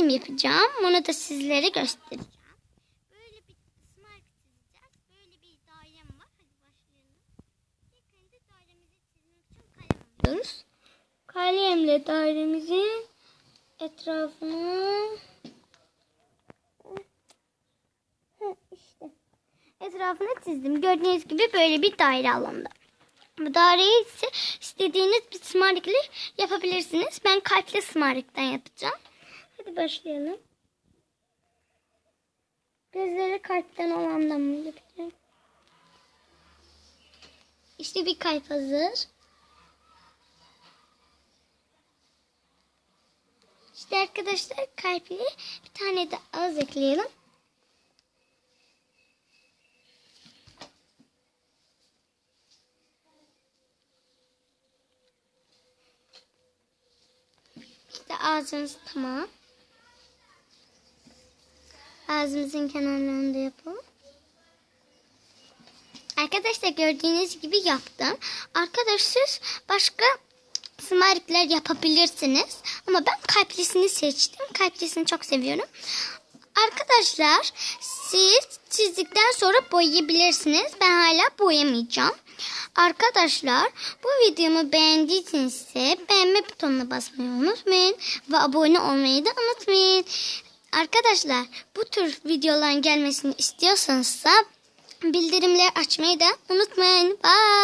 resim yapacağım. Bunu da sizlere göstereceğim. Böyle bir. Kalemle dairemizin etrafını işte etrafını çizdim. Gördüğünüz gibi böyle bir daire alanda. Bu daireyi ise istediğiniz bir smartlikle yapabilirsiniz. Ben kalpli smartlikten yapacağım. Hadi başlayalım. Gözleri kalpten olandan mı yapacağım? İşte bir kalp hazır. İşte arkadaşlar kalpli bir tane de ağız ekleyelim. İşte ağzımız tamam. Ağzımızın kenarlarını da yapalım. Arkadaşlar gördüğünüz gibi yaptım. Arkadaşlar başka smartlikler yapabilirsiniz. Ama ben kalplisini seçtim. Kalplisini çok seviyorum. Arkadaşlar siz çizdikten sonra boyayabilirsiniz. Ben hala boyamayacağım. Arkadaşlar bu videomu beğendiyseniz beğenme butonuna basmayı unutmayın. Ve abone olmayı da unutmayın. Arkadaşlar bu tür videoların gelmesini istiyorsanız da bildirimleri açmayı da unutmayın. Bye.